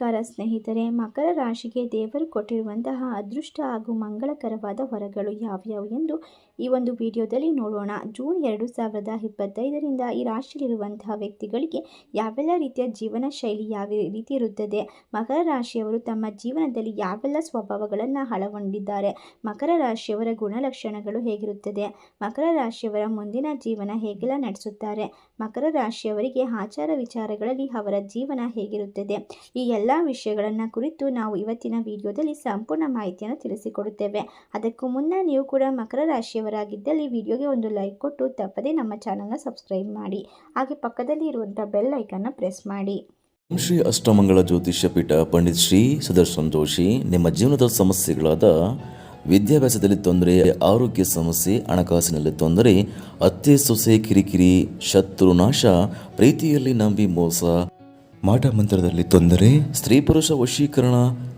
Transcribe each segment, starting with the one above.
ನಮಸ್ಕಾರ ಸ್ನೇಹಿತರೆ ಮಕರ ರಾಶಿಗೆ ದೇವರು ಕೊಟ್ಟಿರುವಂತಹ ಅದೃಷ್ಟ ಹಾಗೂ ಮಂಗಳಕರವಾದ ವರಗಳು ಯಾವ್ಯಾವು ಎಂದು ಈ ಒಂದು ವಿಡಿಯೋದಲ್ಲಿ ನೋಡೋಣ. ಜೂನ್ ಎರಡು ಸಾವಿರದ ಇಪ್ಪತ್ತೈದರಿಂದ ಈ ರಾಶಿಯಲ್ಲಿರುವಂತಹ ವ್ಯಕ್ತಿಗಳಿಗೆ ಯಾವೆಲ್ಲ ರೀತಿಯ ಜೀವನ ಶೈಲಿ ಯಾವ ರೀತಿ ಇರುತ್ತದೆ? ಮಕರ ರಾಶಿಯವರು ತಮ್ಮ ಜೀವನದಲ್ಲಿ ಯಾವೆಲ್ಲ ಸ್ವಭಾವಗಳನ್ನು ಅಳಗೊಂಡಿದ್ದಾರೆ ಮಕರ ರಾಶಿಯವರ ಗುಣಲಕ್ಷಣಗಳು ಹೇಗಿರುತ್ತದೆ? ಮಕರ ರಾಶಿಯವರ ಮುಂದಿನ ಜೀವನ ಹೇಗೆಲ್ಲ ನಡೆಸುತ್ತಾರೆ? ಮಕರ ರಾಶಿಯವರಿಗೆ ಆಚಾರ ವಿಚಾರಗಳಲ್ಲಿ ಅವರ ಜೀವನ ಹೇಗಿರುತ್ತದೆ? ಈ ಎಲ್ಲ ವಿಷಯಗಳನ್ನು ಕುರಿತು ನಾವು ಇವತ್ತಿನ ವಿಡಿಯೋದಲ್ಲಿ ಸಂಪೂರ್ಣ ಮಾಹಿತಿಯನ್ನು ತಿಳಿಸಿಕೊಡುತ್ತೇವೆ. ಅದಕ್ಕೂ ಮುನ್ನ ನೀವು ಕೂಡ ಮಕರ ರಾಶಿಯವರಾಗಿದ್ದಲ್ಲಿ ವಿಡಿಯೋಗೆ ಒಂದು ಲೈಕ್ ಕೊಟ್ಟು ತಪ್ಪದೇ ನಮ್ಮ ಚಾನಲ್ನ ಸಬ್ಸ್ಕ್ರೈಬ್ ಮಾಡಿ. ಹಾಗೆ ಪಕ್ಕದಲ್ಲಿ ಇರುವಂಥ ಬೆಲ್ ಐಕನ್ನ ಪ್ರೆಸ್ ಮಾಡಿ. ಶ್ರೀ ಅಷ್ಟಮಂಗಳ ಜ್ಯೋತಿಷ್ಯ ಪೀಠ ಪಂಡಿತ್ ಶ್ರೀ ಸುದರ್ಶನ್ ಜೋಶಿ, ನಿಮ್ಮ ಜೀವನದ ಸಮಸ್ಯೆಗಳಾದ ವಿದ್ಯಾಭ್ಯಾಸದಲ್ಲಿ ತೊಂದರೆ, ಆರೋಗ್ಯ ಸಮಸ್ಯೆ, ಹಣಕಾಸಿನಲ್ಲಿ ತೊಂದರೆ ಅತ್ತೆ ಸೊಸೆ ಕಿರಿಕಿರಿ, ಶತ್ರು ನಾಶ, ಪ್ರೀತಿಯಲ್ಲಿ ನಂಬಿ ಮೋಸ, ಮಾಟ ಮಂತ್ರದಲ್ಲಿ ತೊಂದರೆ, ಸ್ತ್ರೀ ಪುರುಷ ವಶೀಕರಣ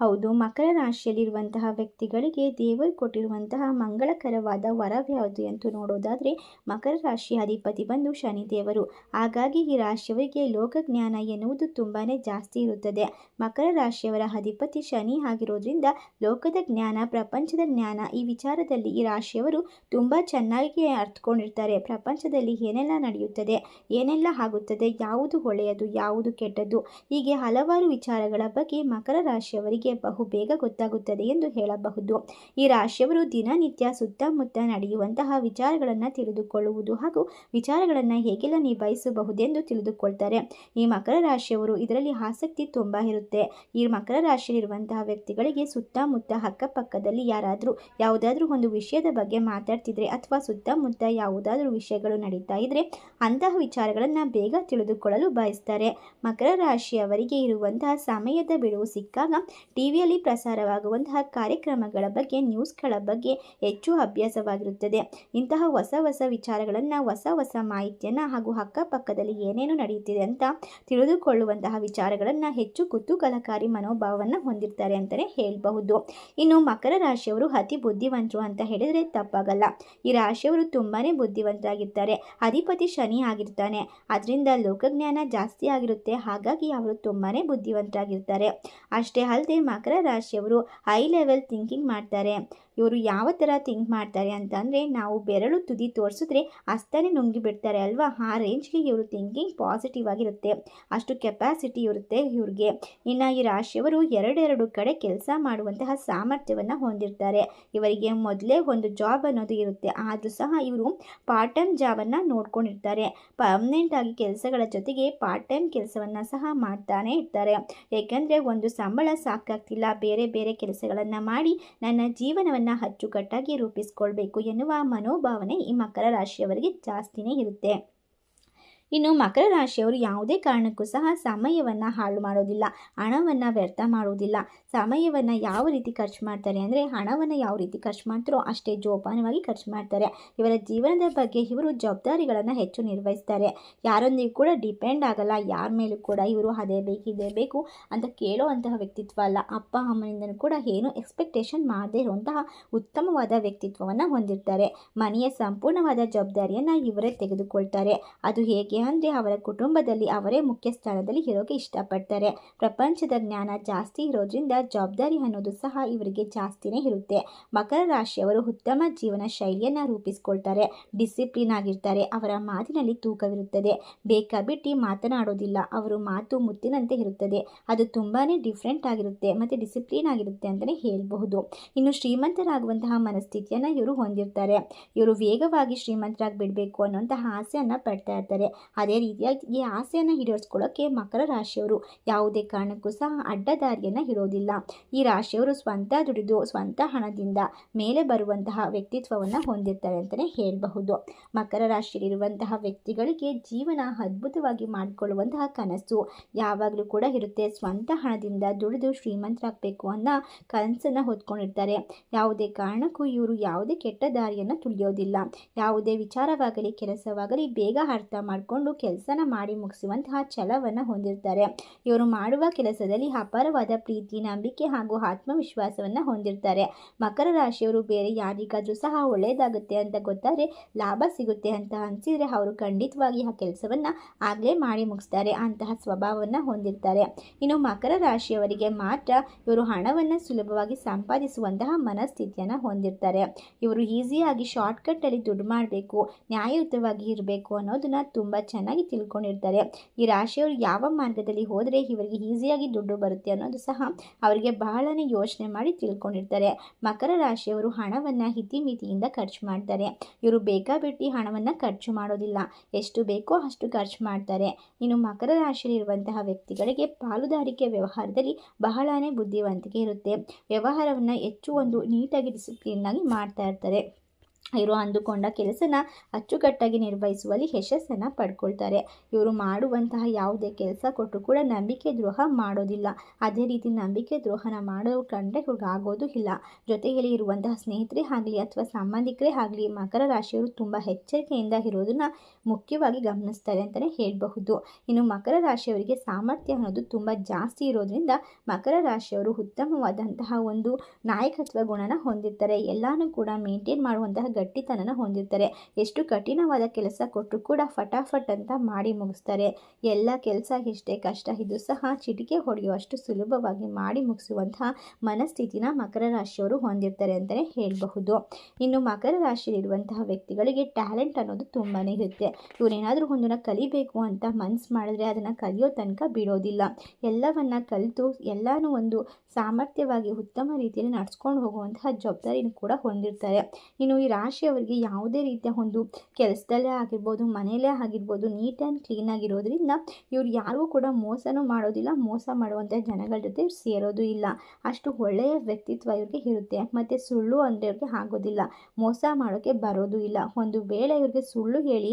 ಹೌದು, ಮಕರ ರಾಶಿಯಲ್ಲಿರುವಂತಹ ವ್ಯಕ್ತಿಗಳಿಗೆ ದೇವರು ಕೊಟ್ಟಿರುವಂತಹ ಮಂಗಳಕರವಾದ ವರವ್ಯಾವುದು ಎಂದು ನೋಡೋದಾದರೆ ಮಕರ ರಾಶಿ ಅಧಿಪತಿ ಬಂದು ಶನಿದೇವರು. ಹಾಗಾಗಿ ಈ ರಾಶಿಯವರಿಗೆ ಲೋಕಜ್ಞಾನ ಎನ್ನುವುದು ತುಂಬಾ ಜಾಸ್ತಿ ಇರುತ್ತದೆ. ಮಕರ ರಾಶಿಯವರ ಅಧಿಪತಿ ಶನಿ ಆಗಿರೋದ್ರಿಂದ ಲೋಕದ ಜ್ಞಾನ, ಪ್ರಪಂಚದ ಜ್ಞಾನ ಈ ವಿಚಾರದಲ್ಲಿ ಈ ರಾಶಿಯವರು ತುಂಬ ಚೆನ್ನಾಗಿ ಅರ್ಥಕೊಂಡಿರ್ತಾರೆ. ಪ್ರಪಂಚದಲ್ಲಿ ಏನೆಲ್ಲ ನಡೆಯುತ್ತದೆ, ಏನೆಲ್ಲ ಆಗುತ್ತದೆ, ಯಾವುದು ಒಳ್ಳೆಯದು, ಯಾವುದು ಕೆಟ್ಟದ್ದು, ಹೀಗೆ ಹಲವಾರು ವಿಚಾರಗಳ ಬಗ್ಗೆ ಮಕರ ರಾಶಿಯವರಿಗೆ ಬಹು ಬೇಗ ಗೊತ್ತಾಗುತ್ತದೆ ಎಂದು ಹೇಳಬಹುದು. ಈ ರಾಶಿಯವರು ದಿನನಿತ್ಯ ಸುತ್ತಮುತ್ತ ನಡೆಯುವಂತಹ ವಿಚಾರಗಳನ್ನು ತಿಳಿದುಕೊಳ್ಳುವುದು ಹಾಗೂ ವಿಚಾರಗಳನ್ನು ಹೇಗೆಲ್ಲ ನಿಭಾಯಿಸಬಹುದೆಂದು ತಿಳಿದುಕೊಳ್ತಾರೆ. ಈ ಮಕರ ರಾಶಿಯವರು ಇದರಲ್ಲಿ ಆಸಕ್ತಿ ತುಂಬ ಇರುತ್ತೆ. ಈ ಮಕರ ರಾಶಿಯಲ್ಲಿರುವಂತಹ ವ್ಯಕ್ತಿಗಳಿಗೆ ಸುತ್ತಮುತ್ತ ಅಕ್ಕಪಕ್ಕದಲ್ಲಿ ಯಾರಾದರೂ, ಯಾವುದಾದ್ರೂ ಒಂದು ವಿಷಯದ ಬಗ್ಗೆ ಮಾತಾಡ್ತಿದ್ರೆ ಅಥವಾ ಸುತ್ತಮುತ್ತ ಯಾವುದಾದ್ರೂ ವಿಷಯಗಳು ನಡೀತಾ ಇದ್ರೆ ಅಂತಹ ವಿಚಾರಗಳನ್ನು ಬೇಗ ತಿಳಿದುಕೊಳ್ಳಲು ಬಯಸ್ತಾರೆ. ಮಕರ ರಾಶಿಯವರಿಗೆ ಇರುವಂತಹ ಸಮಯದ ಬಿಡುವು ಸಿಕ್ಕಾಗ ಟಿವಿಯಲ್ಲಿ ಪ್ರಸಾರವಾಗುವಂತಹ ಕಾರ್ಯಕ್ರಮಗಳ ಬಗ್ಗೆ, ನ್ಯೂಸ್ಗಳ ಬಗ್ಗೆ ಹೆಚ್ಚು ಅಭ್ಯಾಸವಾಗಿರುತ್ತದೆ. ಇಂತಹ ಹೊಸ ಹೊಸ ವಿಚಾರಗಳನ್ನು, ಹೊಸ ಹೊಸ ಮಾಹಿತಿಯನ್ನು ಹಾಗೂ ಅಕ್ಕಪಕ್ಕದಲ್ಲಿ ಏನೇನು ನಡೆಯುತ್ತಿದೆ ಅಂತ ತಿಳಿದುಕೊಳ್ಳುವಂತಹ ವಿಚಾರಗಳನ್ನು ಹೆಚ್ಚು ಕುತೂಹಲಕಾರಿ ಮನೋಭಾವವನ್ನು ಹೊಂದಿರ್ತಾರೆ ಅಂತಲೇ ಹೇಳಬಹುದು. ಇನ್ನು ಮಕರ ರಾಶಿಯವರು ಅತಿ ಬುದ್ಧಿವಂತರು ಅಂತ ಹೇಳಿದರೆ ತಪ್ಪಾಗಲ್ಲ. ಈ ರಾಶಿಯವರು ತುಂಬಾ ಬುದ್ಧಿವಂತರಾಗಿರ್ತಾರೆ. ಅಧಿಪತಿ ಶನಿ ಆಗಿರ್ತಾನೆ. ಅದರಿಂದ ಲೋಕಜ್ಞಾನ ಜಾಸ್ತಿ ಆಗಿರುತ್ತೆ. ಹಾಗಾಗಿ ಅವರು ತುಂಬಾ ಬುದ್ಧಿವಂತರಾಗಿರ್ತಾರೆ. ಅಷ್ಟೇ ಅಲ್ಲದೆ ಮಕರ ರಾಶಿಯವರು ಹೈ ಲೆವೆಲ್ ಥಿಂಕಿಂಗ್ ಮಾಡ್ತಾರೆ. ಇವರು ಯಾವ ಥರ ಥಿಂಕ್ ಮಾಡ್ತಾರೆ ಅಂತಂದರೆ ನಾವು ಬೆರಳು ತುದಿ ತೋರಿಸಿದ್ರೆ ಅಷ್ಟೇ ನುಂಗಿ ಬಿಡ್ತಾರೆ ಅಲ್ವಾ? ಆ ರೇಂಜ್ಗೆ ಇವರು ಥಿಂಕಿಂಗ್ ಪಾಸಿಟಿವ್ ಆಗಿರುತ್ತೆ. ಅಷ್ಟು ಕೆಪಾಸಿಟಿ ಇರುತ್ತೆ ಇವ್ರಿಗೆ. ಇನ್ನು ಈ ರಾಶಿಯವರು ಎರಡೆರಡು ಕಡೆ ಕೆಲಸ ಮಾಡುವಂತಹ ಸಾಮರ್ಥ್ಯವನ್ನು ಹೊಂದಿರ್ತಾರೆ. ಇವರಿಗೆ ಮೊದಲೇ ಒಂದು ಜಾಬ್ ಅನ್ನೋದು ಇರುತ್ತೆ. ಆದರೂ ಸಹ ಇವರು ಪಾರ್ಟ್ ಟೈಮ್ ಜಾಬನ್ನು ನೋಡ್ಕೊಂಡಿರ್ತಾರೆ. ಪರ್ಮನೆಂಟ್ ಆಗಿ ಕೆಲಸಗಳ ಜೊತೆಗೆ ಪಾರ್ಟ್ ಟೈಮ್ ಕೆಲಸವನ್ನು ಸಹ ಮಾಡ್ತಾನೆ ಇರ್ತಾರೆ. ಏಕೆಂದರೆ ಒಂದು ಸಂಬಳ ಸಾಕಾಗ್ತಿಲ್ಲ. ಬೇರೆ ಬೇರೆ ಕೆಲಸಗಳನ್ನು ಮಾಡಿ ನನ್ನ ಜೀವನವನ್ನು ಅಚ್ಚುಕಟ್ಟಾಗಿ ರೂಪಿಸ್ಕೊಳ್ಬೇಕು ಎನ್ನುವ ಮನೋಭಾವನೆ ಈ ಮಕರ ರಾಶಿಯವರಿಗೆ ಜಾಸ್ತಿನೇ ಇರುತ್ತೆ. ಇನ್ನು ಮಕರ ರಾಶಿಯವರು ಯಾವುದೇ ಕಾರಣಕ್ಕೂ ಸಹ ಸಮಯವನ್ನು ಹಾಳು ಮಾಡೋದಿಲ್ಲ, ಹಣವನ್ನು ವ್ಯರ್ಥ ಮಾಡುವುದಿಲ್ಲ ಸಮಯವನ್ನು ಯಾವ ರೀತಿ ಖರ್ಚು ಮಾಡ್ತಾರೆ ಅಂದರೆ ಹಣವನ್ನು ಯಾವ ರೀತಿ ಖರ್ಚು ಮಾಡ್ತಾರೋ ಅಷ್ಟೇ ಜೋಪಾನವಾಗಿ ಖರ್ಚು ಮಾಡ್ತಾರೆ. ಇವರ ಜೀವನದ ಬಗ್ಗೆ ಇವರು ಜವಾಬ್ದಾರಿಗಳನ್ನು ಹೆಚ್ಚು ನಿರ್ವಹಿಸ್ತಾರೆ. ಯಾರೊಂದಿಗೂ ಕೂಡ ಡಿಪೆಂಡ್ ಆಗಲ್ಲ, ಯಾರ ಮೇಲೂ ಕೂಡ ಇವರು ಅದೇ ಬೇಕು, ಇದೇ ಬೇಕು ಅಂತ ಕೇಳೋ ಅಂತಹ ವ್ಯಕ್ತಿತ್ವ ಅಲ್ಲ. ಅಪ್ಪ, ಅಮ್ಮನಿಂದನೂ ಕೂಡ ಏನು ಎಕ್ಸ್ಪೆಕ್ಟೇಷನ್ ಮಾಡದೇ ಇರುವಂತಹ ಉತ್ತಮವಾದ ವ್ಯಕ್ತಿತ್ವವನ್ನು ಹೊಂದಿರ್ತಾರೆ. ಮನೆಯ ಸಂಪೂರ್ಣವಾದ ಜವಾಬ್ದಾರಿಯನ್ನು ಇವರೇ ತೆಗೆದುಕೊಳ್ತಾರೆ. ಅದು ಹೇಗೆ ಅಂದರೆ ಅವರ ಕುಟುಂಬದಲ್ಲಿ ಅವರೇ ಮುಖ್ಯ ಸ್ಥಾನದಲ್ಲಿ ಇರೋಕೆ ಇಷ್ಟಪಡ್ತಾರೆ. ಪ್ರಪಂಚದ ಜ್ಞಾನ ಜಾಸ್ತಿ ಇರೋದ್ರಿಂದ ಜವಾಬ್ದಾರಿ ಅನ್ನೋದು ಸಹ ಇವರಿಗೆ ಜಾಸ್ತಿನೇ ಇರುತ್ತೆ. ಮಕರ ರಾಶಿಯವರು ಉತ್ತಮ ಜೀವನ ಶೈಲಿಯನ್ನು ರೂಪಿಸ್ಕೊಳ್ತಾರೆ. ಡಿಸಿಪ್ಲಿನ್ ಆಗಿರ್ತಾರೆ. ಅವರ ಮಾತಿನಲ್ಲಿ ತೂಕವಿರುತ್ತದೆ. ಬೇಕಾಬಿಟ್ಟಿ ಮಾತನಾಡೋದಿಲ್ಲ. ಅವರು ಮಾತು ಮುತ್ತಿನಂತೆ ಇರುತ್ತದೆ. ಅದು ತುಂಬಾ ಡಿಫ್ರೆಂಟ್ ಆಗಿರುತ್ತೆ ಮತ್ತು ಡಿಸಿಪ್ಲಿನ್ ಆಗಿರುತ್ತೆ ಅಂತಲೇ ಹೇಳಬಹುದು. ಇನ್ನು ಶ್ರೀಮಂತರಾಗುವಂತಹ ಮನಸ್ಥಿತಿಯನ್ನು ಇವರು ಹೊಂದಿರ್ತಾರೆ. ಇವರು ವೇಗವಾಗಿ ಶ್ರೀಮಂತರಾಗಿ ಬಿಡಬೇಕು ಅನ್ನುವಂತಹ ಆಸೆಯನ್ನು ಪಡ್ತಾ ಇರ್ತಾರೆ. ಅದೇ ರೀತಿಯಾಗಿ ಈ ಆಸೆಯನ್ನು ಈಡೇರಿಸ್ಕೊಳ್ಳೋಕ್ಕೆ ಮಕರ ರಾಶಿಯವರು ಯಾವುದೇ ಕಾರಣಕ್ಕೂ ಸಹ ಅಡ್ಡದಾರಿಯನ್ನು ಇರೋದಿಲ್ಲ ಈ ರಾಶಿಯವರು ಸ್ವಂತ ದುಡಿದು, ಸ್ವಂತ ಹಣದಿಂದ ಮೇಲೆ ಬರುವಂತಹ ವ್ಯಕ್ತಿತ್ವವನ್ನು ಹೊಂದಿರ್ತಾರೆ ಅಂತಲೇ ಹೇಳಬಹುದು. ಮಕರ ರಾಶಿಯಲ್ಲಿರುವಂತಹ ವ್ಯಕ್ತಿಗಳಿಗೆ ಜೀವನ ಅದ್ಭುತವಾಗಿ ಮಾಡಿಕೊಳ್ಳುವಂತಹ ಕನಸು ಯಾವಾಗಲೂ ಕೂಡ ಇರುತ್ತೆ. ಸ್ವಂತ ಹಣದಿಂದ ದುಡಿದು ಶ್ರೀಮಂತರಾಗಬೇಕು ಅನ್ನೋ ಕನಸನ್ನು ಹೊತ್ಕೊಂಡಿರ್ತಾರೆ. ಯಾವುದೇ ಕಾರಣಕ್ಕೂ ಇವರು ಯಾವುದೇ ಕೆಟ್ಟ ದಾರಿಯನ್ನು ತುಳಿಯೋದಿಲ್ಲ. ಯಾವುದೇ ವಿಚಾರವಾಗಲಿ, ಕೆಲಸವಾಗಲಿ ಬೇಗ ಅರ್ಥ ಮಾಡ್ಕೊಂಡು ಮಾಡಿಕೊಂಡು ಕೆಲಸನ ಮಾಡಿ ಮುಗಿಸುವಂತಹ ಛಲವನ್ನು ಹೊಂದಿರ್ತಾರೆ. ಇವರು ಮಾಡುವ ಕೆಲಸದಲ್ಲಿ ಅಪಾರವಾದ ಪ್ರೀತಿ, ನಂಬಿಕೆ ಹಾಗೂ ಆತ್ಮವಿಶ್ವಾಸವನ್ನು ಹೊಂದಿರ್ತಾರೆ. ಮಕರ ರಾಶಿಯವರು ಬೇರೆ ಯಾರಿಗಾದರೂ ಸಹ ಒಳ್ಳೆಯದಾಗುತ್ತೆ ಅಂತ ಗೊತ್ತಾದರೆ ಲಾಭ ಸಿಗುತ್ತೆ ಅಂತ ಅನಿಸಿದರೆ ಅವರು ಖಂಡಿತವಾಗಿ ಆ ಕೆಲಸವನ್ನು ಆಗಲೇ ಮಾಡಿ ಮುಗಿಸ್ತಾರೆ, ಅಂತಹ ಸ್ವಭಾವವನ್ನು ಹೊಂದಿರ್ತಾರೆ. ಇನ್ನು ಮಕರ ರಾಶಿಯವರಿಗೆ ಮಾತ್ರ ಇವರು ಹಣವನ್ನು ಸುಲಭವಾಗಿ ಸಂಪಾದಿಸುವಂತಹ ಮನಸ್ಥಿತಿಯನ್ನು ಹೊಂದಿರ್ತಾರೆ. ಇವರು ಈಸಿಯಾಗಿ ಶಾರ್ಟ್ಕಟ್ಟಲ್ಲಿ ದುಡ್ಡು ಮಾಡಬೇಕು, ನ್ಯಾಯಯುತವಾಗಿ ಇರಬೇಕು ಅನ್ನೋದನ್ನ ತುಂಬ ಚೆನ್ನಾಗಿ ತಿಳ್ಕೊಂಡಿರ್ತಾರೆ. ಈ ರಾಶಿಯವರು ಯಾವ ಮಾರ್ಗದಲ್ಲಿ ಹೋದರೆ ಇವರಿಗೆ ಈಸಿಯಾಗಿ ದುಡ್ಡು ಬರುತ್ತೆ ಅನ್ನೋದು ಸಹ ಅವರಿಗೆ ಬಹಳನೇ ಯೋಚನೆ ಮಾಡಿ ತಿಳ್ಕೊಂಡಿರ್ತಾರೆ. ಮಕರ ರಾಶಿಯವರು ಹಣವನ್ನು ಇತಿಮಿತಿಯಿಂದ ಖರ್ಚು ಮಾಡ್ತಾರೆ. ಇವರು ಬೇಕಾಬಿಟ್ಟಿ ಹಣವನ್ನು ಖರ್ಚು ಮಾಡೋದಿಲ್ಲ. ಎಷ್ಟು ಬೇಕೋ ಅಷ್ಟು ಖರ್ಚು ಮಾಡ್ತಾರೆ. ಇನ್ನು ಮಕರ ರಾಶಿಯಲ್ಲಿರುವಂತಹ ವ್ಯಕ್ತಿಗಳಿಗೆ ಪಾಲುದಾರಿಕೆ ವ್ಯವಹಾರದಲ್ಲಿ ಬಹಳನೇ ಬುದ್ಧಿವಂತಿಕೆ ಇರುತ್ತೆ. ವ್ಯವಹಾರವನ್ನು ಹೆಚ್ಚು ಒಂದು ನೀಟಾಗಿ ಡಿಸಿಪ್ಲಿನ್ನಾಗಿ ಮಾಡ್ತಾ ಇರ್ತಾರೆ. ಇವರು ಅಂದುಕೊಂಡ ಕೆಲಸನ ಅಚ್ಚುಕಟ್ಟಾಗಿ ನಿರ್ವಹಿಸುವಲ್ಲಿ ಯಶಸ್ಸನ್ನು ಪಡ್ಕೊಳ್ತಾರೆ. ಇವರು ಮಾಡುವಂತಹ ಯಾವುದೇ ಕೆಲಸ ಕೊಟ್ಟರು ಕೂಡ ನಂಬಿಕೆ ದ್ರೋಹ ಮಾಡೋದಿಲ್ಲ. ಅದೇ ರೀತಿ ನಂಬಿಕೆ ದ್ರೋಹನ ಮಾಡೋ ಕಂಡ್ರೆ ಇವ್ರಿಗೆ ಆಗೋದು ಇಲ್ಲ. ಜೊತೆಯಲ್ಲಿ ಇರುವಂತಹ ಸ್ನೇಹಿತರೇ ಆಗಲಿ ಅಥವಾ ಸಂಬಂಧಿಕರೇ ಆಗಲಿ ಮಕರ ರಾಶಿಯವರು ತುಂಬ ಎಚ್ಚರಿಕೆಯಿಂದ ಇರೋದನ್ನ ಮುಖ್ಯವಾಗಿ ಗಮನಿಸ್ತಾರೆ ಅಂತಲೇ ಹೇಳಬಹುದು. ಇನ್ನು ಮಕರ ರಾಶಿಯವರಿಗೆ ಸಾಮರ್ಥ್ಯ ಅನ್ನೋದು ತುಂಬ ಜಾಸ್ತಿ ಇರೋದ್ರಿಂದ ಮಕರ ರಾಶಿಯವರು ಉತ್ತಮವಾದಂತಹ ಒಂದು ನಾಯಕತ್ವ ಗುಣನ ಹೊಂದಿರ್ತಾರೆ. ಎಲ್ಲನೂ ಕೂಡ ಮೇಂಟೈನ್ ಮಾಡುವಂತಹ ಗಟ್ಟಿತನನ ಹೊಂದಿರ್ತಾರೆ. ಎಷ್ಟು ಕಠಿಣವಾದ ಕೆಲಸ ಕೊಟ್ಟರು ಕೂಡ ಫಟಾಫಟ್ ಅಂತ ಮಾಡಿ ಮುಗಿಸ್ತಾರೆ. ಎಲ್ಲ ಕೆಲಸ ಎಷ್ಟೇ ಕಷ್ಟ, ಇದು ಸಹ ಚಿಟಿಕೆ ಹೊಡೆಯುವಷ್ಟು ಸುಲಭವಾಗಿ ಮಾಡಿ ಮುಗಿಸುವಂತಹ ಮನಸ್ಥಿತಿನ ಮಕರ ರಾಶಿಯವರು ಹೊಂದಿರ್ತಾರೆ ಅಂತಲೇ ಹೇಳಬಹುದು. ಇನ್ನು ಮಕರ ರಾಶಿಯಲ್ಲಿರುವಂತಹ ವ್ಯಕ್ತಿಗಳಿಗೆ ಟ್ಯಾಲೆಂಟ್ ಅನ್ನೋದು ತುಂಬಾ ಇರುತ್ತೆ. ಇವರೇನಾದರೂ ಒಂದನ್ನು ಕಲಿಬೇಕು ಅಂತ ಮನಸ್ಸು ಮಾಡಿದ್ರೆ ಅದನ್ನು ಕಲಿಯೋ ತನಕ ಬಿಡೋದಿಲ್ಲ. ಎಲ್ಲವನ್ನ ಕಲಿತು ಎಲ್ಲನೂ ಒಂದು ಸಾಮರ್ಥ್ಯವಾಗಿ ಉತ್ತಮ ರೀತಿಯಲ್ಲಿ ನಡ್ಸ್ಕೊಂಡು ಹೋಗುವಂತಹ ಜವಾಬ್ದಾರಿನೂ ಕೂಡ ಹೊಂದಿರ್ತಾರೆ. ಇನ್ನು ಈ ರಾಶಿಯವರಿಗೆ ಯಾವುದೇ ರೀತಿಯ ಒಂದು ಕೆಲಸದಲ್ಲೇ ಆಗಿರ್ಬೋದು, ಮನೆಯಲ್ಲೇ ಆಗಿರ್ಬೋದು, ನೀಟ್ ಆ್ಯಂಡ್ ಕ್ಲೀನಾಗಿರೋದ್ರಿಂದ ಇವ್ರು ಯಾರಿಗೂ ಕೂಡ ಮೋಸನೂ ಮಾಡೋದಿಲ್ಲ, ಮೋಸ ಮಾಡುವಂಥ ಜನಗಳ ಜೊತೆ ಸೇರೋದು ಇಲ್ಲ. ಅಷ್ಟು ಒಳ್ಳೆಯ ವ್ಯಕ್ತಿತ್ವ ಇವ್ರಿಗೆ ಇರುತ್ತೆ. ಮತ್ತು ಸುಳ್ಳು ಅಂದರೆ ಇವ್ರಿಗೆ ಆಗೋದಿಲ್ಲ. ಮೋಸ ಮಾಡೋಕ್ಕೆ ಬರೋದು ಇಲ್ಲ. ಒಂದು ವೇಳೆ ಇವ್ರಿಗೆ ಸುಳ್ಳು ಹೇಳಿ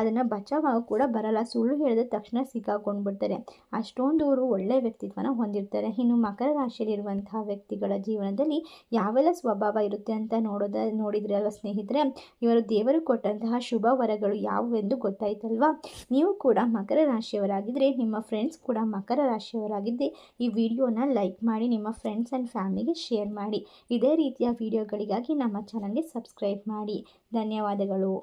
ಅದನ್ನು ಬಚಾವಾಗ ಕೂಡ ಬರಲ್ಲ. ಸುಳ್ಳು ಹೇಳಿದ ತಕ್ಷಣ ಸಿಕ್ಕಾಕೊಂಡ್ಬಿಡ್ತಾರೆ. ಅಷ್ಟೊಂದು ಅವರು ಒಳ್ಳೆಯ ವ್ಯಕ್ತಿತ್ವನ ಹೊಂದಿರ್ತಾರೆ. ಇನ್ನು ಮಕರ ರಾಶಿಯಲ್ಲಿರುವಂತಹ ವ್ಯಕ್ತಿಗಳ ಜೀವನದಲ್ಲಿ ಯಾವೆಲ್ಲ ಸ್ವಭಾವ ಇರುತ್ತೆ ಅಂತ ನೋಡೋದ, ನೋಡಿದ್ರೆ ಅಲ್ವಾ ಸ್ನೇಹಿತರೆ? ಇವರು ದೇವರು ಕೊಟ್ಟಂತಹ ಶುಭ ವರಗಳು ಯಾವುವೆಂದು ಗೊತ್ತಾಯ್ತಲ್ವಾ? ನೀವು ಕೂಡ ಮಕರ ರಾಶಿಯವರಾಗಿದ್ದರೆ ನಿಮ್ಮ ಫ್ರೆಂಡ್ಸ್ ಕೂಡ ಮಕರ ರಾಶಿಯವರಾಗಿದ್ದೆ, ಈ ವಿಡಿಯೋನ ಲೈಕ್ ಮಾಡಿ, ನಿಮ್ಮ ಫ್ರೆಂಡ್ಸ್ ಆ್ಯಂಡ್ ಫ್ಯಾಮಿಲಿಗೆ ಶೇರ್ ಮಾಡಿ. ಇದೇ ರೀತಿಯ ವಿಡಿಯೋಗಳಿಗಾಗಿ ನಮ್ಮ ಚಾನಲ್ಗೆ ಸಬ್ಸ್ಕ್ರೈಬ್ ಮಾಡಿ. ಧನ್ಯವಾದಗಳು.